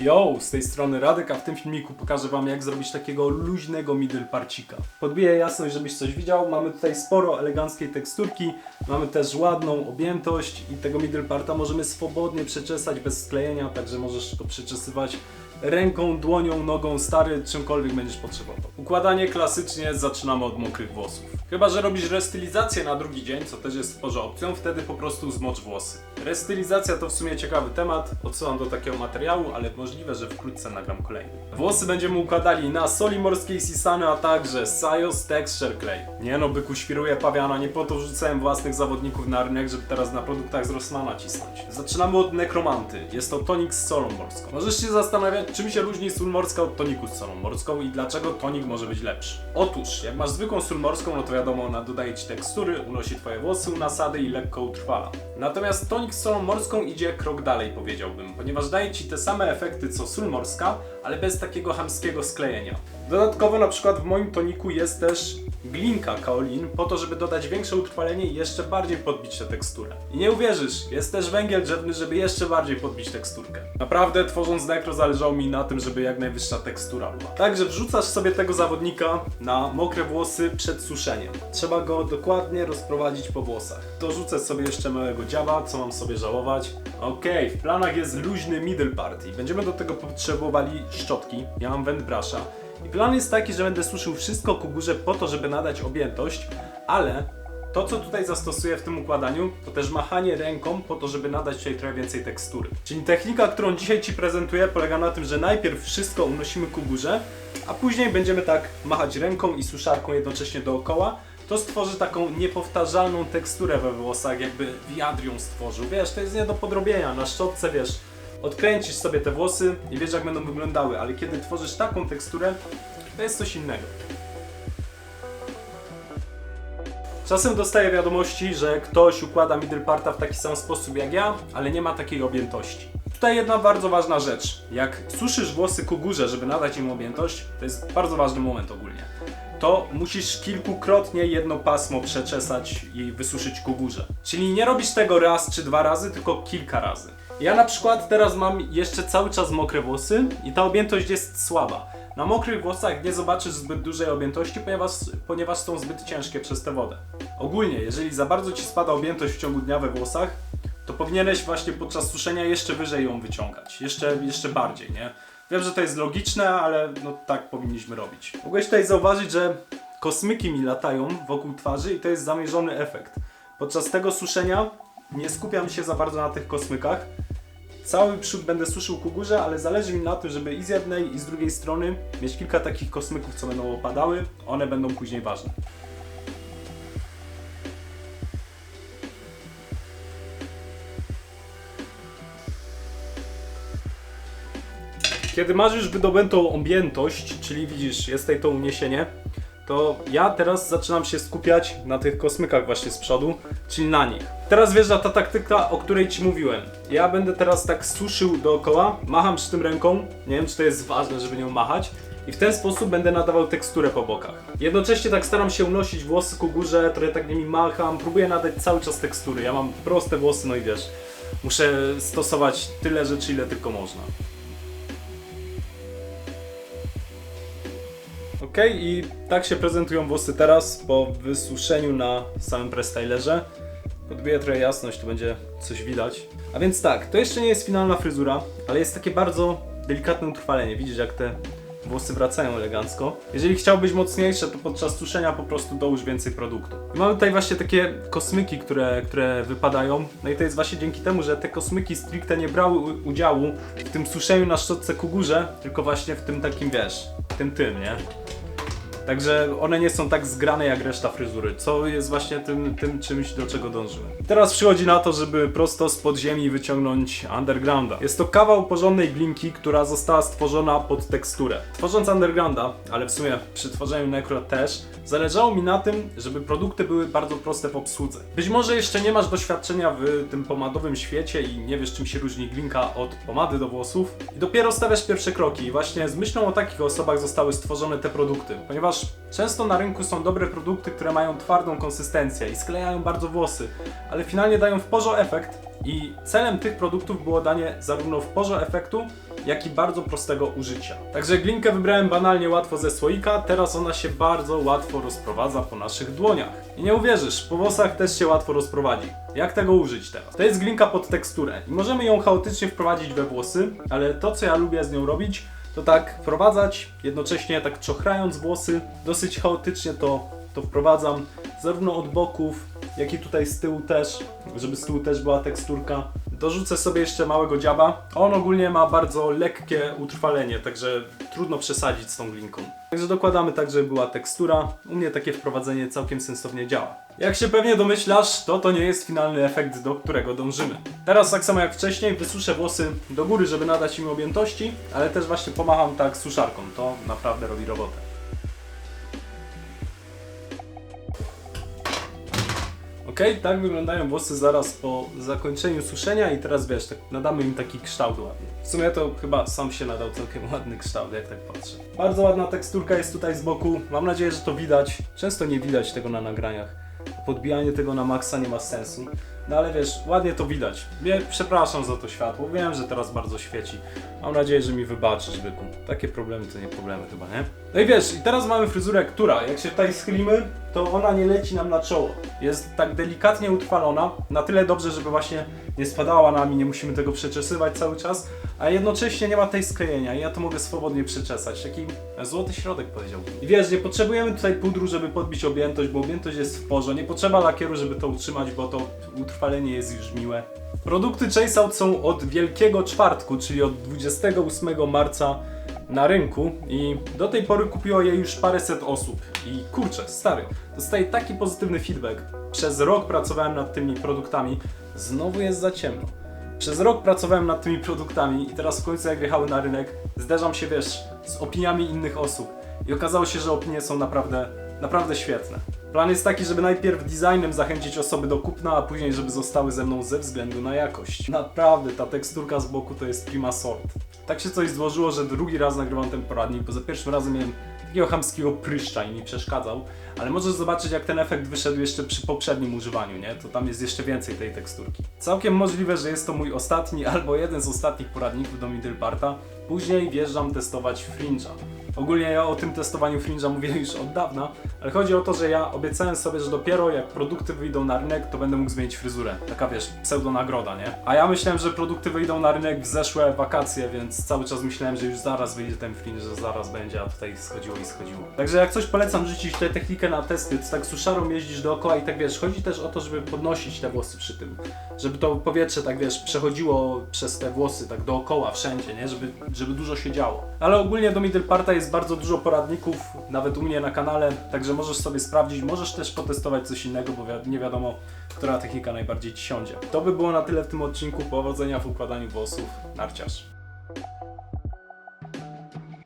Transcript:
Yo, z tej strony Radek, a w tym filmiku pokażę Wam jak zrobić takiego luźnego middle parcika. Podbiję jasność, żebyś coś widział. Mamy tutaj sporo eleganckiej teksturki, mamy też ładną objętość i tego middle parta możemy swobodnie przeczesać bez sklejenia, także możesz go przeczesywać ręką, dłonią, nogą, stary, czymkolwiek będziesz potrzebował. Układanie klasycznie zaczynamy od mokrych włosów. Chyba, że robisz restylizację na drugi dzień, co też jest w porze opcją, wtedy po prostu zmocz włosy. Restylizacja to w sumie ciekawy temat, odsyłam do takiego materiału, ale możliwe, że wkrótce nagram kolejny. Włosy będziemy układali na soli morskiej Sisany, a także Sajos Texture Clay. Nie no, byku świruje pawiana, nie po to wrzucałem własnych zawodników na rynek, żeby teraz na produktach z Rossmana cisnąć. Zaczynamy od nekromanty. Jest to tonik z solą morską. Możesz się zastanawiać, czym się różni sól morska od toniku z solą morską i dlaczego tonik może być lepszy. Otóż, jak masz zwykłą sól morską, no to wiadomo, ona dodaje ci tekstury, unosi twoje włosy, nasady i lekko utrwala. Natomiast tonik z solą morską idzie krok dalej, powiedziałbym, ponieważ daje ci te same efekty co sól morska, ale bez takiego hamskiego sklejenia. Dodatkowo na przykład w moim toniku jest też glinka kaolin po to, żeby dodać większe utrwalenie i jeszcze bardziej podbić tę teksturę. I nie uwierzysz, jest też węgiel drzewny, żeby jeszcze bardziej podbić teksturkę. Naprawdę tworząc nekro zależało mi na tym, żeby jak najwyższa tekstura była. Także wrzucasz sobie tego zawodnika na mokre włosy przed suszeniem. Trzeba go dokładnie rozprowadzić po włosach. Dorzucę sobie jeszcze małego dziaba, co mam sobie żałować. Okej, w planach jest luźny middle part i będziemy do tego potrzebowali szczotki. Ja mam wędbrasza. I plan jest taki, że będę suszył wszystko ku górze po to, żeby nadać objętość, ale to, co tutaj zastosuję w tym układaniu, to też machanie ręką po to, żeby nadać tutaj trochę więcej tekstury. Czyli technika, którą dzisiaj Ci prezentuję, polega na tym, że najpierw wszystko unosimy ku górze, a później będziemy tak machać ręką i suszarką jednocześnie dookoła. To stworzy taką niepowtarzalną teksturę we włosach, jakby wiatr ją stworzył. Wiesz, to jest nie do podrobienia. Na szczotce, wiesz, odkręcisz sobie te włosy i wiesz, jak będą wyglądały, ale kiedy tworzysz taką teksturę, to jest coś innego. Czasem dostaję wiadomości, że ktoś układa middle parta w taki sam sposób jak ja, ale nie ma takiej objętości. Tutaj jedna bardzo ważna rzecz. Jak suszysz włosy ku górze, żeby nadać im objętość, to jest bardzo ważny moment ogólnie. To musisz kilkukrotnie jedno pasmo przeczesać i wysuszyć ku górze. Czyli nie robisz tego raz czy dwa razy, tylko kilka razy. Ja na przykład teraz mam jeszcze cały czas mokre włosy i ta objętość jest słaba. Na mokrych włosach nie zobaczysz zbyt dużej objętości, ponieważ, ponieważ są zbyt ciężkie przez tę wodę. Ogólnie, jeżeli za bardzo ci spada objętość w ciągu dnia we włosach, to powinieneś właśnie podczas suszenia jeszcze wyżej ją wyciągać. Jeszcze, jeszcze bardziej, nie? Wiem, że to jest logiczne, ale no tak powinniśmy robić. Mogłeś tutaj zauważyć, że kosmyki mi latają wokół twarzy i to jest zamierzony efekt. Podczas tego suszenia nie skupiam się za bardzo na tych kosmykach, Cały przód będę suszył ku górze, ale zależy mi na tym, żeby i z jednej i z drugiej strony mieć kilka takich kosmyków, co będą opadały. One będą później ważne. Kiedy masz już wydobytą objętość, czyli widzisz, jest tutaj to uniesienie, to ja teraz zaczynam się skupiać na tych kosmykach właśnie z przodu, czyli na nich. Teraz wjeżdża ta taktyka, o której Ci mówiłem. Ja będę teraz tak suszył dookoła, macham przy tym ręką, nie wiem czy to jest ważne, żeby nią machać, i w ten sposób będę nadawał teksturę po bokach. Jednocześnie tak staram się unosić włosy ku górze, trochę tak nimi macham, próbuję nadać cały czas tekstury. Ja mam proste włosy, no i wiesz, muszę stosować tyle rzeczy, ile tylko można. Ok, i tak się prezentują włosy teraz po wysuszeniu na samym prestylerze. Podbiję trochę jasność, tu będzie coś widać. A więc tak, to jeszcze nie jest finalna fryzura, ale jest takie bardzo delikatne utrwalenie. Widzisz jak te włosy wracają elegancko. Jeżeli chciałbyś mocniejsze, to podczas suszenia po prostu dołóż więcej produktu. I mamy tutaj właśnie takie kosmyki, które, które wypadają. No i to jest właśnie dzięki temu, że te kosmyki stricte nie brały udziału w tym suszeniu na szczotce ku górze, tylko właśnie w tym takim, wiesz, tym tym, nie? Także one nie są tak zgrane jak reszta fryzury, co jest właśnie tym, tym czymś, do czego dążymy. Teraz przychodzi na to, żeby prosto z podziemi wyciągnąć undergrounda. Jest to kawał porządnej glinki, która została stworzona pod teksturę. Tworząc undergrounda, ale w sumie przy tworzeniu Necro też, zależało mi na tym, żeby produkty były bardzo proste w obsłudze. Być może jeszcze nie masz doświadczenia w tym pomadowym świecie i nie wiesz czym się różni glinka od pomady do włosów i dopiero stawiasz pierwsze kroki i właśnie z myślą o takich osobach zostały stworzone te produkty, ponieważ często na rynku są dobre produkty, które mają twardą konsystencję i sklejają bardzo włosy, ale finalnie dają w porze efekt, I celem tych produktów było danie zarówno w porze efektu, jak i bardzo prostego użycia. Także glinkę wybrałem banalnie łatwo ze słoika, teraz ona się bardzo łatwo rozprowadza po naszych dłoniach. I nie uwierzysz, po włosach też się łatwo rozprowadzi. Jak tego użyć teraz? To jest glinka pod teksturę i możemy ją chaotycznie wprowadzić we włosy, ale to co ja lubię z nią robić, to tak wprowadzać, jednocześnie tak czochrając włosy, dosyć chaotycznie to, to wprowadzam, zarówno od boków, jak i tutaj z tyłu też, żeby z tyłu też była teksturka. Dorzucę sobie jeszcze małego dziaba. On ogólnie ma bardzo lekkie utrwalenie, także trudno przesadzić z tą glinką. Także dokładamy tak, żeby była tekstura. U mnie takie wprowadzenie całkiem sensownie działa. Jak się pewnie domyślasz, to to nie jest finalny efekt, do którego dążymy. Teraz tak samo jak wcześniej wysuszę włosy do góry, żeby nadać im objętości, ale też właśnie pomacham tak suszarką. To naprawdę robi robotę. Tak wyglądają włosy zaraz po zakończeniu suszenia i teraz wiesz, tak nadamy im taki kształt ładny. W sumie to chyba sam się nadał całkiem ładny kształt, jak tak patrzę. Bardzo ładna teksturka jest tutaj z boku, mam nadzieję, że to widać. Często nie widać tego na nagraniach. Podbijanie tego na maksa nie ma sensu. No ale wiesz, ładnie to widać. Przepraszam za to światło, wiem, że teraz bardzo świeci. Mam nadzieję, że mi wybaczysz, byku. Takie problemy to nie problemy chyba, nie? No i wiesz, i teraz mamy fryzurę, która, jak się tutaj schylimy, to ona nie leci nam na czoło. Jest tak delikatnie utrwalona, na tyle dobrze, żeby właśnie nie spadała nami, nie musimy tego przeczesywać cały czas, a jednocześnie nie ma tej sklejenia i ja to mogę swobodnie przeczesać. Taki złoty środek powiedziałbym. I wiesz, nie potrzebujemy tutaj pudru, żeby podbić objętość, bo objętość jest w porze. Nie potrzeba lakieru, żeby to utrzymać, bo to utrwalenie jest już miłe. Produkty Chase Out są od Wielkiego Czwartku, czyli od 28 marca na rynku i do tej pory kupiło je już paręset osób. I kurczę, stary, dostaję taki pozytywny feedback. Przez rok pracowałem nad tymi produktami, znowu jest za ciemno. Przez rok pracowałem nad tymi produktami i teraz w końcu jak wjechały na rynek, zderzam się, wiesz, z opiniami innych osób. I okazało się, że opinie są naprawdę, naprawdę świetne. Plan jest taki, żeby najpierw designem zachęcić osoby do kupna, a później, żeby zostały ze mną ze względu na jakość. Naprawdę, ta teksturka z boku to jest prima sort. Tak się coś złożyło, że drugi raz nagrywam ten poradnik, bo za pierwszym razem miałem takiego chamskiego pryszcza i mi przeszkadzał, ale możesz zobaczyć jak ten efekt wyszedł jeszcze przy poprzednim używaniu, nie? To tam jest jeszcze więcej tej teksturki. Całkiem możliwe, że jest to mój ostatni albo jeden z ostatnich poradników do Middleparta. Później wjeżdżam testować Fringe'a. Ogólnie ja o tym testowaniu Fringe'a mówię już od dawna, ale chodzi o to, że ja obiecałem sobie, że dopiero jak produkty wyjdą na rynek, to będę mógł zmienić fryzurę. Taka wiesz, pseudo nagroda, nie? A ja myślałem, że produkty wyjdą na rynek w zeszłe wakacje, więc cały czas myślałem, że już zaraz wyjdzie ten Fringe, że zaraz będzie, a tutaj schodziło i schodziło. Także jak coś polecam rzucić tę technikę na testy, to tak suszarą jeździsz dookoła i tak wiesz, chodzi też o to, żeby podnosić te włosy przy tym. Żeby to powietrze tak wiesz, przechodziło przez te włosy tak dookoła, wszędzie, nie? Żeby, żeby dużo się działo. Ale ogólnie do Middle Parta jest bardzo dużo poradników, nawet u mnie na kanale, także możesz sobie sprawdzić, możesz też potestować coś innego, bo nie wiadomo, która technika najbardziej Ci siądzie. To by było na tyle w tym odcinku. Powodzenia w układaniu włosów. Narciarz.